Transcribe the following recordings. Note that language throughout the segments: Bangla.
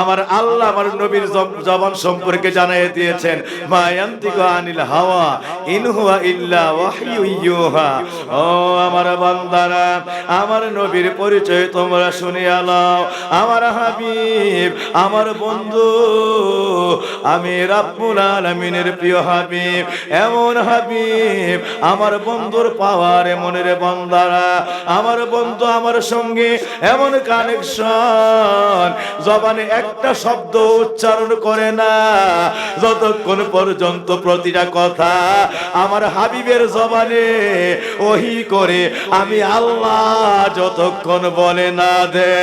আমার আল্লাহ আমার নবীর জবান সম্পর্কে জানিয়ে দিয়েছেন মা ইয়ান্তিকু আনিল হাওয়া, ইন হুয়া ইল্লা ওয়াহয়ু ইউহা। ও আমার বান্দারা, আমার নবীর পরিচয় তোমরা শুনিয়া নাও আমার হাবিব, আমার বন্ধু, আমি রাব্বুল আলামিনের প্রিয় হাবিব। এমন হাবিব আমার বন্ধুর পাওয়ার এমনের বান্দারা। আমার বন্ধু, আমার সঙ্গে, এমন কানেকশন জবানে একটা শব্দ উচ্চারণ করে না। যতক্ষণ পর্যন্ত প্রতিটা কথা আমার হাবিবের জবানে ওহি করে, আমি আল্লাহ যতক্ষণ বলে না দে।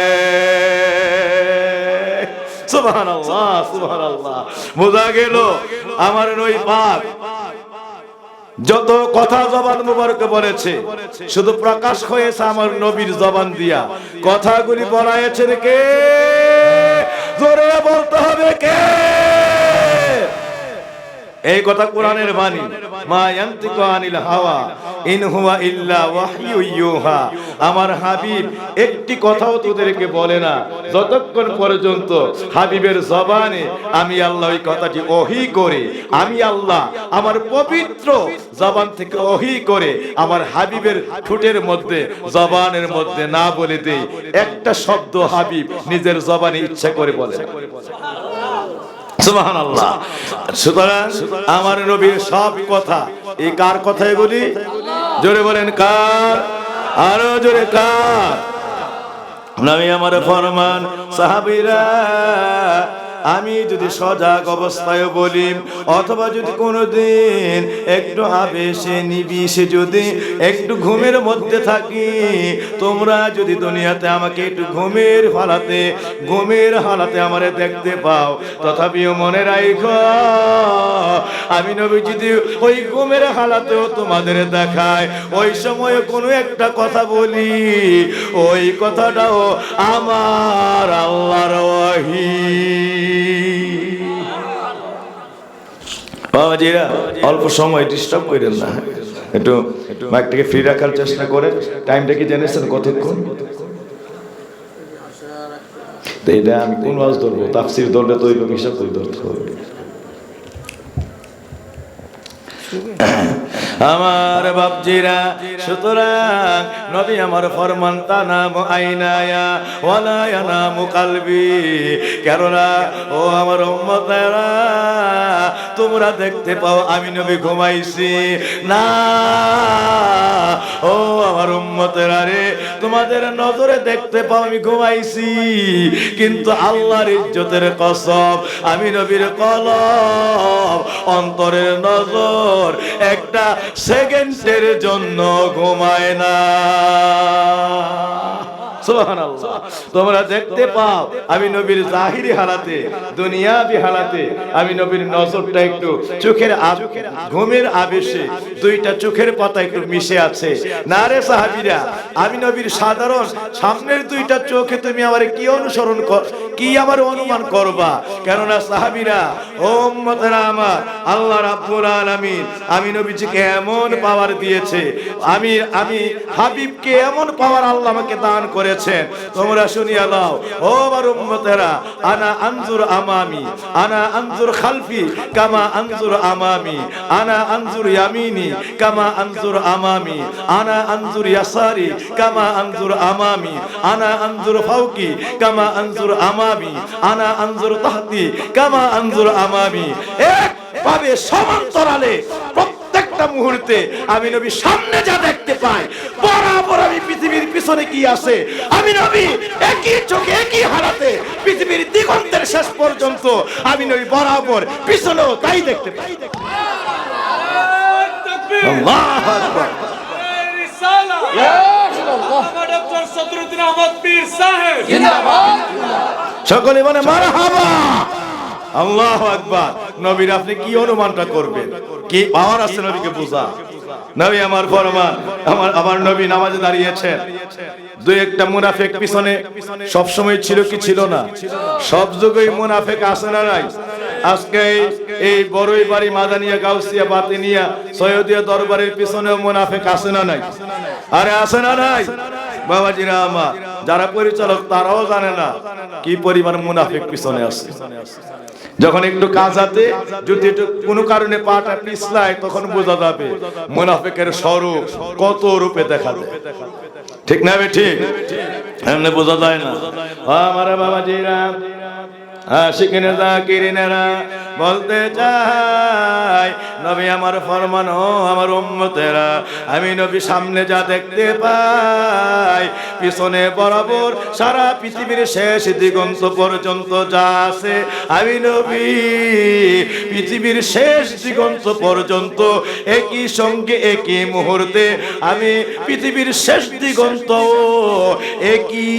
শুধু প্রকাশ হয়েছে আমার নবীর জবান দিয়া। কথাগুলি বলায়েছেন কে? জোরে বলতে হবে কে? এই কথা কোরআনের বাণী, মা ইয়ান্তিকু আনিল হাওয়া, ইন হুয়া ইল্লা ওয়াহয়ু ইউহা। আমার হাবিব একটি কথাও তোদেরকে বলে না। যতক্ষণ পর্যন্ত হাবিবের জবানে আমি আল্লাহ ওই কথাটি ওহি করে, আমি আল্লাহ আমার পবিত্র জবান থেকে ওহি করে আমার হাবিবের ঠোঁটের মধ্যে, জবানের মধ্যে না বলে দেই, একটা শব্দ হাবিব নিজের জবানে ইচ্ছা করে বলে। সুবহানাল্লাহ। সুতরাং আমার নবীর সব কথা, এই কার কথাই বলি জোরে বলেন কার? আরও জোরে কার? নবী আমার ফরমান, সাহাবীরা আমি যদি সজাগ অবস্থায় বলি, অথবা যদি কোনোদিন একটু আবেশে নিবিষে যদি একটু ঘুমের মধ্যে থাকি, তোমরা যদি দুনিয়াতে আমাকে একটু ঘুমের হালাতে ঘুমের হালাতে আমারে দেখতে পাও, তথাপিও মনে রাখ আমি নবী যদি ওই ঘুমের হালাতেও তোমাদের দেখায়। ওই সময় কোনো একটা কথা বলি, ওই কথাটাও আমার আল্লাহর ওয়াহি। বাবাজিরা, অল্প সময় ডিস্টার্ব করেন না। একটু মাইকটাকে ফ্রি রাখার চেষ্টা করে টাইমটা কি জেনেছেন কতক্ষণ? এটা আমি কোন ওয়াজ ধরবো? তাফসির ধরলে তো ওইরকম হিসাব করে ধরতে হবে। আমার বাপজিরা, সুতরাং নবী আমার ফরমান তানাম আইনায়া, ওয়ালা ইয়ানামু কালবি। কেননা, ও আমার উম্মতেরা, তোমরা দেখতে পাও আমি নবী ঘুমাইছি। না, ও আমার উম্মতেরা রে, তোমাদের নজরে দেখতে পাও আমি ঘুমাইছি। কিন্তু আল্লাহর ইজ্জতের কসম, আমি নবীর কলম, অন্তরের নজর, একটা সেকেন্ডের জন্য ঘুমায় না। তোমরা দেখতে পাও, আমি নবীর জাহিরি হালাতে, দুনিয়াবি হালাতে, আমি নবীর নজরটা একটু চোখের ঘুমের আবেশে, দুইটা চোখের পাতা একটু মিশে আছে। না রে সাহাবীরা, আমি নবীর সাধারণ, সামনের দুইটা চোখে তুমি আমার কি অনুসরণ কর কি আমার অনুমান করবা? কেননা সাহাবীরা উম্মতেরা আমার, আল্লাহ রাব্বুল আলামিন, আমি নবীজিকে এমন পাওয়ার দিয়েছে, আমি আমি হাবিবকে এমন পাওয়ার আল্লাহ আমাকে দান করেছেন। তোমরা শুনিয়া নাও, ও আমার উম্মতেরা, আনা আনজুর আমামি, আনা আনজুর খালফি, কামা আনজুর আমামি, আনা আনজুর ইয়ামিনি, কামা আনজুর আমামি, আনা আনজুর ইয়াসারি, কামা আনজুর আমামি, আনা আনজুর ফাউকি, কামা আনজুর আমামি, আনা আনজুর তাহতি, কামা আনজুর আমামি। এক ভাবে সমান্তরালে প্রত্যেকটা মুহূর্তে আমি নবী সামনে যা দেখতে পাই, বরাবর আমি পিছনে কি আছে? আমি নবী, একই চোখে, একই হারাতে পৃথিবীর দিগন্তের শেষ পর্যন্ত আমি নবী বরাবর পিছনেও তাই দেখতে পাই। আল্লাহু আকবার। সকলে মানে মারা হাবা আল্লাহ আকবার। নবীর আপনি কি অনুমানটা করবেন? কি পাওয়ার আছে নবীকে বোঝা? নবী আমার ফরমান আমার আমার নবী নামাজে দাঁড়িয়েছেন। দুই একটা মুনাফেক পিছনে সব সময় ছিল কি ছিল না? সব যুগেই মুনাফেক আসে না নাই। আজকে এই- বড়ই বাড়ি মাদানিয়া, গাউসিয়া, বাতিনিয়া, সৈয়দিয়া দরবারের পিছনেও মুনাফেক আসে না নাই। আরে আসে না নাই? বাবাজিরা আমার যারা পরিচালক, তারাও জানে না কি পরিমাণ মুনাফিক পিছনে আছে। যখন একটু কাজ হাতে যদি একটু কোনো কারণে পাটা পিছলায়, তখন বোঝা যাবে মুনাফিকের স্বরূপ কত রূপে দেখা যায়। ঠিক না ঠিক? এমনি বোঝা যায় না। আমার বাবা জিরা আশিকিনে জাকিরিনেরা বলতে চাই, নবী আমার ফরমান আমার উম্মতেরা। আমি নবী সামনে যা দেখতে পাই, পিছনে বরাবর সারা পৃথিবীর শেষ দিগন্ত পর্যন্ত যা আছে, আমি নবী পৃথিবীর শেষ দিগন্ত পর্যন্ত একই সঙ্গে একই মুহূর্তে আমি পৃথিবীর শেষ দিগন্ত একই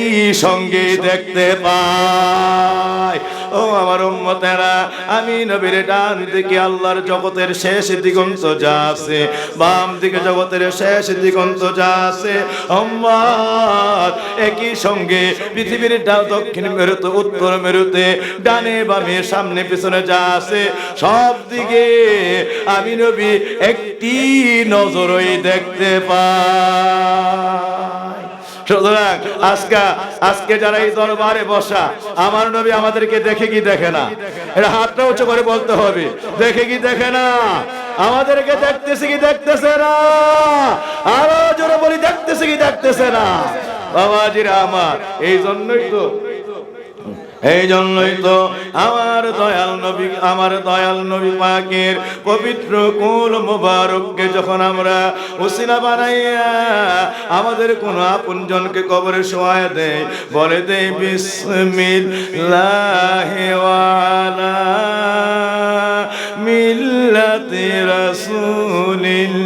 সঙ্গে দেখতে পাই। ও আমার উম্মতেরা, আমি নবীর ডান দিকে আল্লাহর জগতের শেষ দিগন্ত যা আছে, বাম দিকে জগতের শেষ দিগন্ত যা আছে আমার একই সঙ্গে পৃথিবীর দক্ষিণ মেরুতে, উত্তর মেরুতে, ডানে বামে, সামনে পিছনে যা আছে, সব দিকে আমি নবী একটি নজরই দেখতে পাই সুতরাং আজকে আজকে যারা এই দরবারে বসা, আমার নবী আমাদেরকে দেখে কি দেখে না? এটা হাতটা উঁচু করে বলতে হবে। দেখে কি দেখে না? আমাদেরকে দেখতেছে কি দেখতেছে না? আরও জোরে বলি, দেখতেছে কি দেখতেছে না? বাবাজিরা আমার এই জন্যই তো এই জন্যই তো আমার দয়াল নবী, আমার দয়াল নবী পাকের পবিত্র কুল মুবারককে যখন আমরা উসিলা বানাইয়া আমাদের কোন আপনজনকে কবরে শোয়া দেয় বলে দেয় বিসমিল্লাহি ওয়ালা মিল্লাতি রাসূলিল্লাহ।